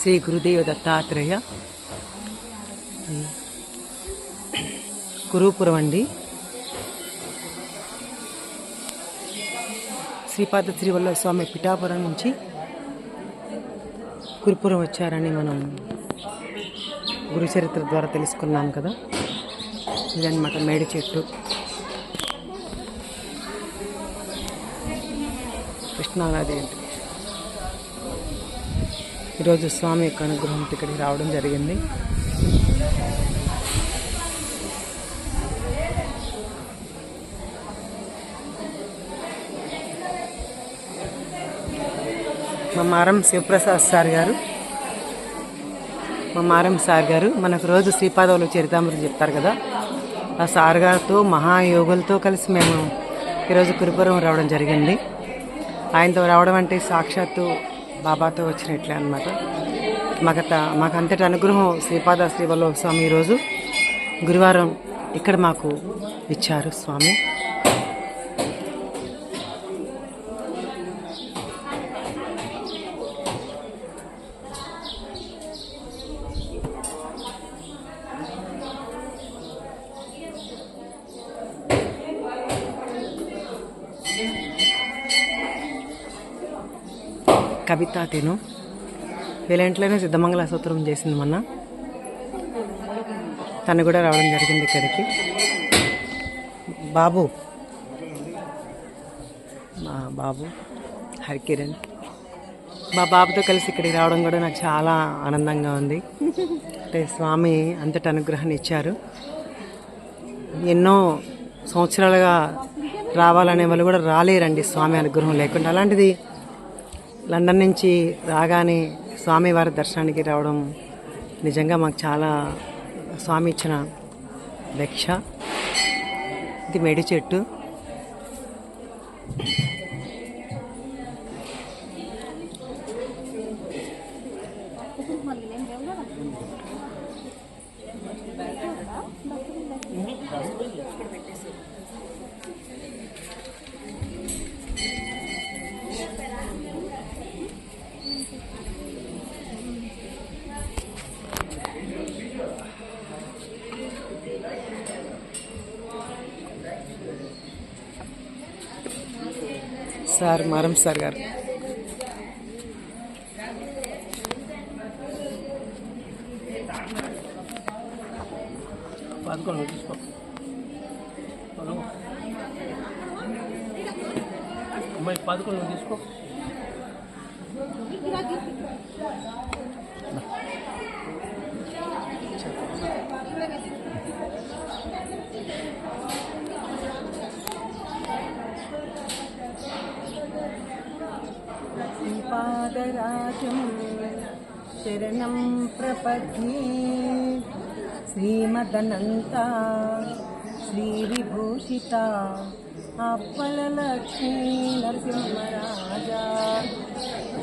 శ్రీ గురుదేవ దత్తాత్రేయ. గురుపురం అండి. శ్రీపాద శ్రీవల్ల స్వామి పిఠాపురం నుంచి కురుపురం వచ్చారని మనం గురు చరిత్ర ద్వారా తెలుసుకున్నాం కదా. ఇదన్నమాట మేడి చెట్టు. కృష్ణానది ఏంటి ఈరోజు స్వామి యొక్క అనుగ్రహం ఇక్కడికి రావడం జరిగింది. మా మారం శివప్రసాద్ సార్ గారు. మా మారం సార్ గారు మనకు రోజు శ్రీపాదవులు చరితామృతి చెప్తారు కదా. ఆ సార్ గారితో మహాయోగులతో కలిసి మేము ఈరోజు కురుపురం రావడం జరిగింది. ఆయనతో రావడం అంటే సాక్షాత్తు బాబాతో వచ్చినట్లే అనమాట మాకంత మాకంతటి అనుగ్రహం శ్రీపాద శ్రీవల్లభ స్వామి ఈరోజు గురువారం ఇక్కడ మాకు ఇచ్చారు స్వామి. కవిత తిను వీళ్ళంట్లోనే సిద్ధమంగళ సూత్రం చేసింది మొన్న. తను కూడా రావడం జరిగింది ఇక్కడికి. బాబు. మా బాబు. హరికిరణ్. మా బాబుతో కలిసి ఇక్కడికి రావడం కూడా నాకు చాలా ఆనందంగా ఉంది. అంటే స్వామి అంతటి అనుగ్రహాన్ని ఇచ్చారు. ఎన్నో సంవత్సరాలుగా రావాలనే వాళ్ళు కూడా రాలేరండి స్వామి అనుగ్రహం లేకుండా. అలాంటిది లండన్ నుంచి రాగానే స్వామివారి దర్శనానికి రావడం నిజంగా మాకు చాలా స్వామి ఇచ్చిన భిక్ష. ఇది మెడి చెట్టు. సార్ మారం సార్ గారు. పదకొండు తీసుకో. అమ్మాయి పదకొండు తీసుకో. శ్రీపాదరాజం శరణం ప్రపద్యే శ్రీమదనంత శ్రీవిభూషిత అప్పలలక్ష్మీ నరసింహరాజా.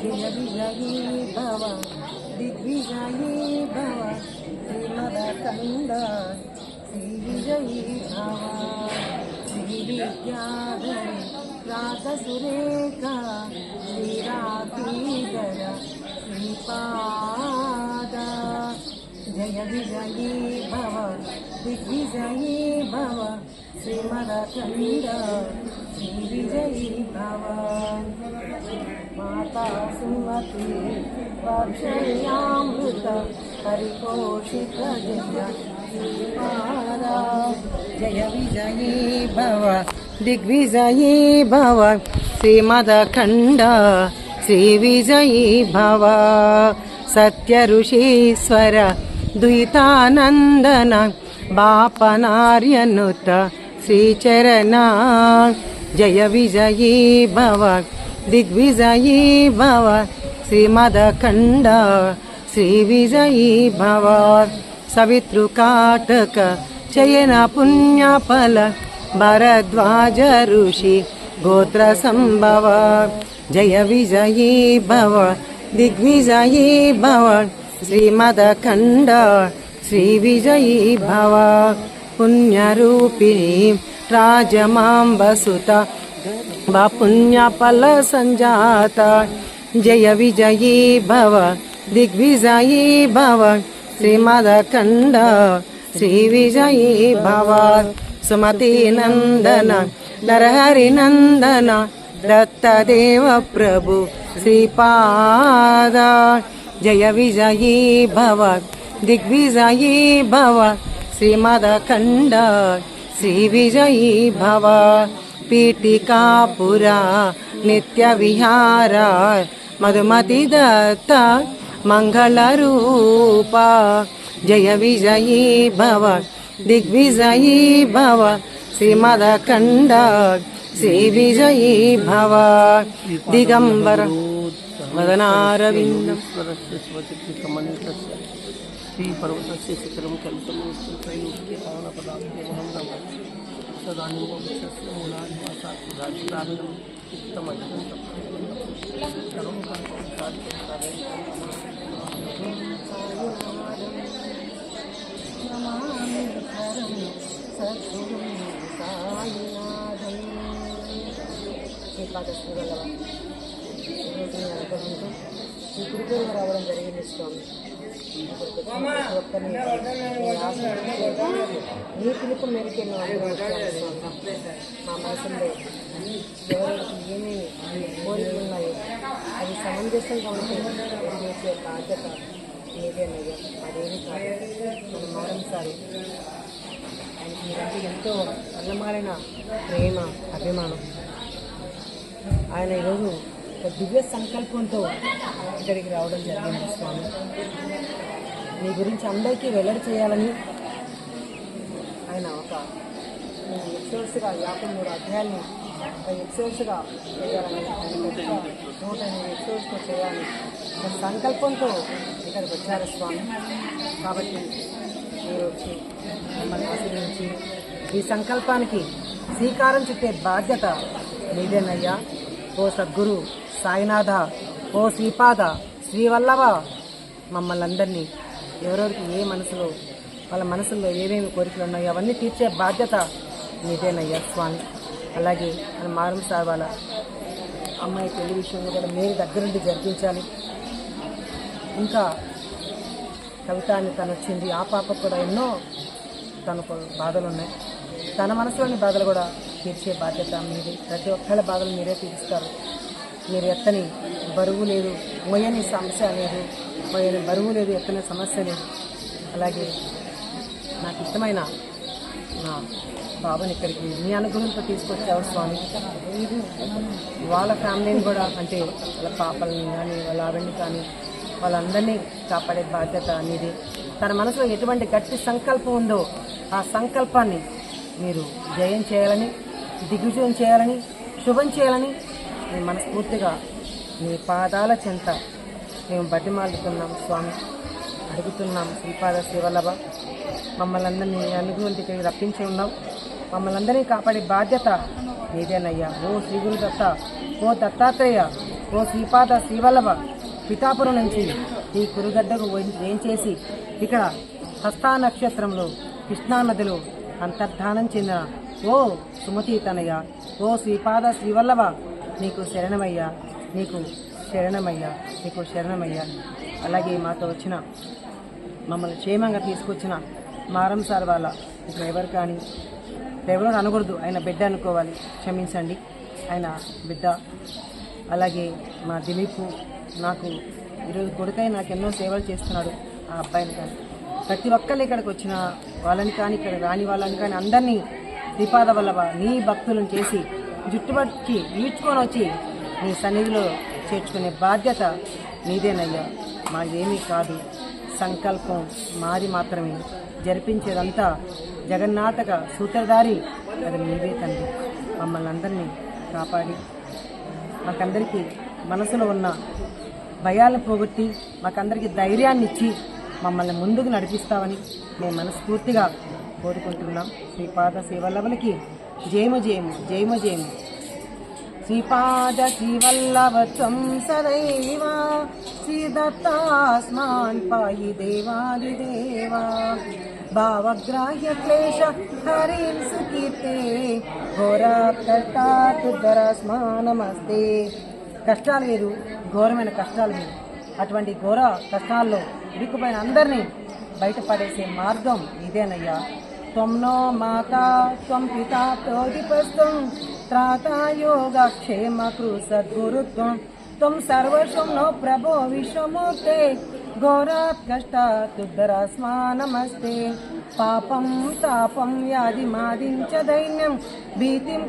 జయ విజయీ భవ దిగ్విజయీ భవ శ్రీమదకంద శ్రీ విజయీ భవ. శ్రీ విద్యాధరి రాతసురేఖ శ్రీరాతీధర శ్రీపాద జయ విజయీ భవ దిగ్విజయీ భవ శ్రీమదఖండ శ్రీ విజయీ భవ మాతా సుమతి వక్షయామృత పరిపోషిత జయ శ్రీపాద జయ విజయీ భవ దిగ్విజయీ భవ శ్రీమదఖండ శ్రీ విజయీ భవ సత్య ఋషీశ్వర ద్వైతానందన బాపనార్యనుత శ్రీచరణ జయ విజయీ భవ దిగ్విజయీ భవ శ్రీమదఖండ శ్రీ విజయీ భవ సవితృకాటక చయన పుణ్యఫల భరద్వాజ ఋషి గోత్ర సంభవ జయ విజయీ భవ దిగ్విజయీ భవ శ్రీమదఖండ శ్రీ విజయీ భవ పుణ్యరూపిణి రాజమాంబసుత బా పుణ్యఫల సంజాత జయ విజయీ భవ దిగ్విజయీ భవ శ్రీమదఖండ శ్రీ విజయీ భవ సుమతి నందన నరహరి నందన దత్తదేవ ప్రభు శ్రీపాద జయ విజయీ భవ దిగ్విజయీ భవ శ్రీమదఖండ శ్రీ విజయీ భవ పీఠికాపురా నిత్య విహార మధుమతి దత్త మంగళరూప జయ విజయీ భవ దిగ్విజయీ భవ శ్రీమదఖండ శ్రీ విజయీ భవ ఉత్తమజంతం సర్వం ఈ కుడిపేరు రావడం జరిగింది స్వామి. ఒక్కరిని మీ పిలుపు మేరకు వచ్చారు స్వామి. మా మనసులో ఎవరికి ఏమేమి కోరికలు ఉన్నాయో? అవి సమంజసంగా ఉంటే చేసే బాధ్యత మీదేనయ్యా అదేమి కాదు. మన మారం సారి ఆయనకి మీరంటే ఎంతో అన్నమాలైన ప్రేమ అభిమానం. ఆయన ఈరోజు ఒక దివ్య సంకల్పంతో ఇక్కడికి రావడం జరిగింది స్వామి. మీ గురించి అందరికీ వెల్లడి చేయాలని ఆయన ఒక ఎపిసోడ్స్గా యాభై మూడు అధ్యాయాన్ని ఒక ఎపిసోడ్స్గా చేయాలని నూట ఎనిమిది ఎపిసోడ్స్తో చేయాలని ఒక సంకల్పంతో ఇక్కడికి వచ్చారు స్వామి. కాబట్టి మీరు వచ్చి మమ్మల్ని ఆశీర్వించి ఈ సంకల్పానికి శ్రీకారం చుట్టే బాధ్యత మీదేనయ్యా ఓ సద్గురు సాయినాథ ఓ శ్రీపాద శ్రీవల్లభ. మమ్మల్ని అందరినీ ఎవరెవరికి ఏ మనసులో వాళ్ళ మనసుల్లో ఏమేమి కోరికలు ఉన్నాయో అవన్నీ తీర్చే బాధ్యత నీదేనయ్యా స్వామి. అలాగే మన మారం సార్ వాళ్ళ అమ్మాయి పెళ్ళి విషయంలో కూడా మీరు దగ్గరుండి జరిపించాలి. ఇంకా కవిత అని తను వచ్చింది ఆ పాపకు కూడా ఎన్నో తనకు బాధలు ఉన్నాయి తన మనసులోని బాధలు కూడా తీర్చే బాధ్యత మీది. ప్రతి ఒక్కళ్ళ బాధలు మీరే తీరుస్తారు. మీరు ఎత్తని బరువు లేదు మోయని సమస్య లేదు మోయని బరువు లేదు ఎత్తని సమస్య లేదు. అలాగే నాకు ఇష్టమైన నా బాబుని ఇక్కడికి మీ అనుగ్రహంతో తీసుకొచ్చావు స్వామి. వాళ్ళ ఫ్యామిలీని కూడా అంటే వాళ్ళ పాపల్ని కానీ వాళ్ళ ఆవిడని కానీ వాళ్ళందరినీ కాపాడే బాధ్యత అనేది తన మనసులో ఎటువంటి గట్టి సంకల్పం ఉందో ఆ సంకల్పాన్ని మీరు జయం చేయాలని దిగ్విజయం చేయాలని శుభం చేయాలని మేము మనస్ఫూర్తిగా మీ పాదాల చెంత మేము బతిమాలుతున్నాం స్వామి. అడుగుతున్నాం శ్రీపాద శ్రీవల్లభ మమ్మల్ని అందరినీ అనుగ్రహం రప్పించి ఉన్నాం మమ్మల్ని అందరినీ కాపాడే బాధ్యత మీదేనయ్యా. ఓ శ్రీ గురు దత్త ఓ దత్తాత్రేయ ఓ శ్రీపాద శ్రీవల్లభ పిఠాపురం నుంచి ఈ కురుగడ్డకు ఏం చేసి ఇక్కడ హస్తా నక్షత్రంలో కృష్ణానదిలో అంతర్ధానం చెందిన ఓ సుమతి తనయ్య ఓ శ్రీపాద శ్రీవల్లభ నీకు శరణమయ్యా నీకు శరణమయ్యా నీకు శరణమయ్యా. అలాగే మాతో వచ్చిన మమ్మల్ని క్షేమంగా తీసుకొచ్చిన మారం సార్ వాళ్ళ డ్రైవర్ కానీ డ్రైవర్ అనకూడదు ఆయన బిడ్డ అనుకోవాలి. క్షమించండి ఆయన బిడ్డ. అలాగే మా దిలీప్ నాకు ఈరోజు కొడుకై నాకు ఎన్నో సేవలు చేస్తున్నాడు ఆ అబ్బాయిని కానీ. ప్రతి ఒక్కళ్ళు ఇక్కడికి వచ్చిన వాళ్ళని కానీ ఇక్కడ రాని వాళ్ళని కానీ అందరినీ శ్రీపాద వల్లభ నీ భక్తులను చేసి జుట్టుబట్టి ఈడ్చుకొని వచ్చి నీ సన్నిధిలో చేర్చుకునే బాధ్యత నీదేనయ్యా. మాదేమీ కాదు. సంకల్పం మాది మాత్రమే. జరిపించేదంతా జగన్నాటక సూత్రధారి. అది మీదే తండ్రి. మమ్మల్ని అందరినీ కాపాడి. మాకందరికీ మనసులో ఉన్న భయాలను పోగొట్టి మాకందరికీ ధైర్యాన్ని ఇచ్చి మమ్మల్ని ముందుకు నడిపిస్తామని మేము మనస్ఫూర్తిగా కోరుకుంటున్నాం. శ్రీపాద శ్రీవల్లభులకి జయము జయము జయము జయము. శ్రీపాద శ్రీవల్లభత్వం సదైవ శ్రీదత్తాస్మాన్ పాయి దేవాదిదేవా భావగ్రాహ్య క్లేశ హరిం సుకీర్తే ఘోరాప్తాతుద్దరస్మా నమస్తే కష్టాలు వేరు ఘోరమైన కష్టాలు వేరు. అటువంటి ఘోర కష్టాల్లో ఇరుక్కుపోయిన అందరినీ బయటపడేసే మార్గం ఇదేనయ్యా. త్వం నో మాత త్వం పిత ప్రోదిపస్తం త్రాత యోగ క్షేమ కృ సద్గురుత్వం త్వం సర్వశం నో ప్రభో విశ్వమూర్తే ఘోరాత్ కష్టాతుద్దరాస్మా నమస్తే పాపం తాపం వ్యాధి మాదించ దైన్యం భీతిం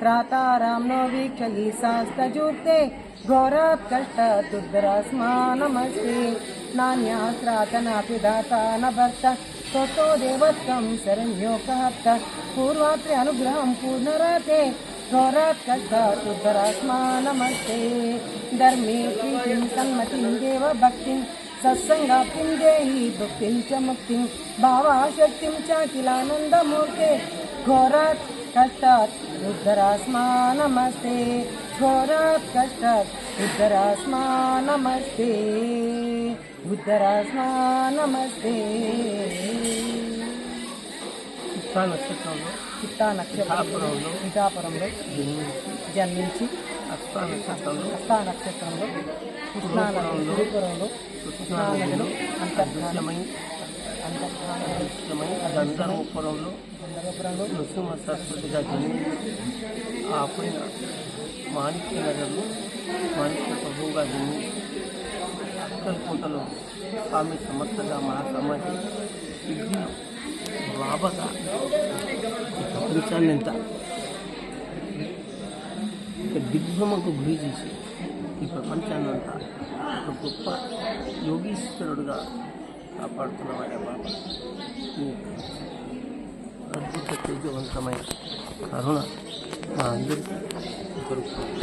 त्राता राम्नो वीक्षगीसास्तजूर्ते घोरात् कष्टात् दुर्धरास्मा नमस्ते नान्यास्त्रातनापि दाता न भर्त, स्वतो देवत्वं शरण्योपहत्त पूर्वात्रे अनुग्रहं पूर्णराते घोरात् कष्टात् दुर्धरास्मा नमस्ते धर्मे प्रीतिं सन्मतिं देवभक्तिं सत्सङ्गाप्तिं देहि भक्तिं च मुक्तिं, भावाशक्तिं च किलानन्दमूर्ते घोरात् కష్టాత్ ఉద్ధరాస్మా నమస్తే ఘోరాత్ కష్టాత్ ఉద్ధరాస్మా నమస్తే ఉద్ధరాస్మా నమస్తే చిత్తా నక్షత్రంలో చిత్తా నక్షత్రంలో పిఠాపురంలో జన్మించి హస్తా నక్షత్రంలో హస్తా నక్షత్రంలో కృష్ణానదిలో అదృశ్యమై అంతర్ధానం అదృశ్యమై నృసింహ సరస్వతిగా జన్మించి ఆ పైన మాణిక్య నగర్లో మాణిక్య ప్రభువుగా జన్మించి అక్కలకుంటలో స్వామి సమర్థగా మహాసమాధి సిద్ధిలో బాబగా ఈ ప్రపంచాన్ని ఎంత దిగ్భ్రమకు గురి చేసి ఈ ప్రపంచాన్ని అంతా ఒక గొప్ప యోగీశ్వరుడుగా కాపాడుతున్నవాడే బాబా నీ అద్భుత తేజవంతమైన కరుణ మా అందరికీ దొరుకుతుంది